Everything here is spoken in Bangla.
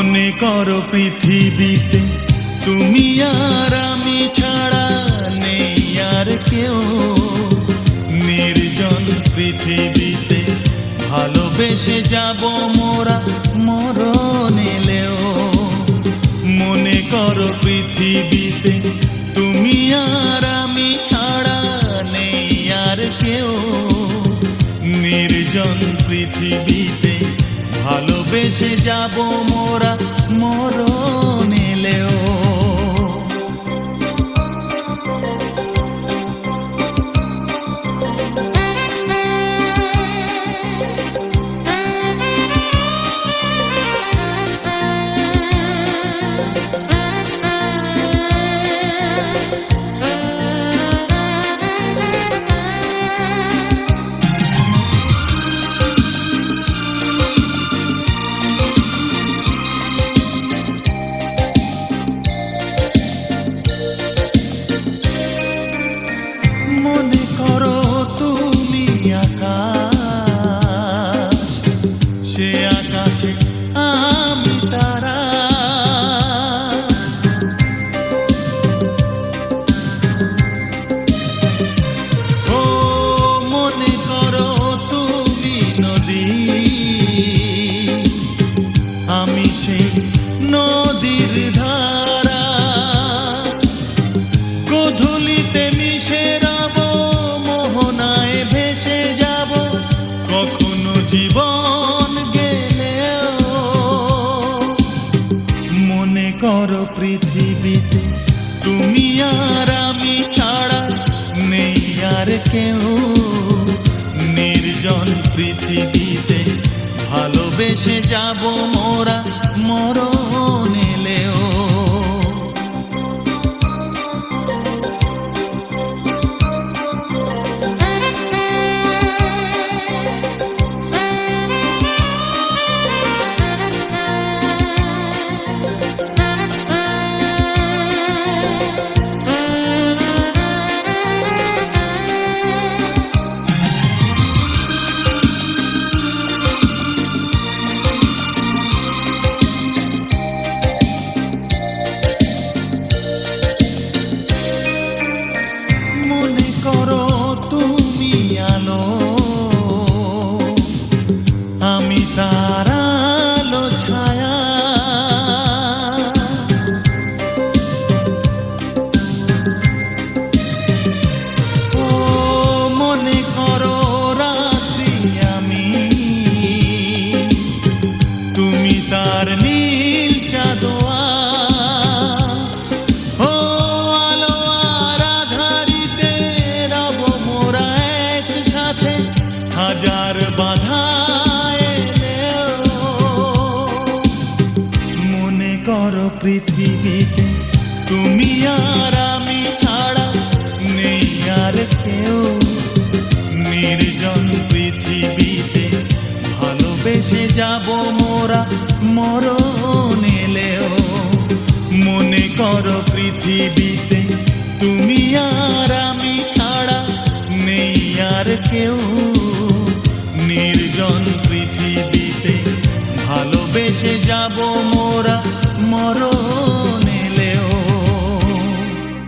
করো পৃথিবীতে, তুমি আর আমি ছাড়া নেই আর কেউ। নির্জন পৃথিবীতে ভালোবেসে যাব মোরা মরণ এলেও। মনে করো পৃথিবীতে তুমি আর আমি ছাড়া নেই আর কেউ। নির্জন পৃথিবীতে ভালোবেসে যাব মোরা মরণ জীবন গেলেও মনে কর পৃথিবীতে তুমি আর আমি ছাড়া নেই আর কেউ। নির্জন পৃথিবীতে ভালোবেসে যাব মোরা মরণ। বাধা মনে করো পৃথিবীতে তুমি আর আমি ছাড়া নেই আর কেউ। নির্জন পৃথিবীতে ভালোবেসে যাব মোরা মরণ এলেও। মনে করো পৃথিবীতে যাব মোরা মরণ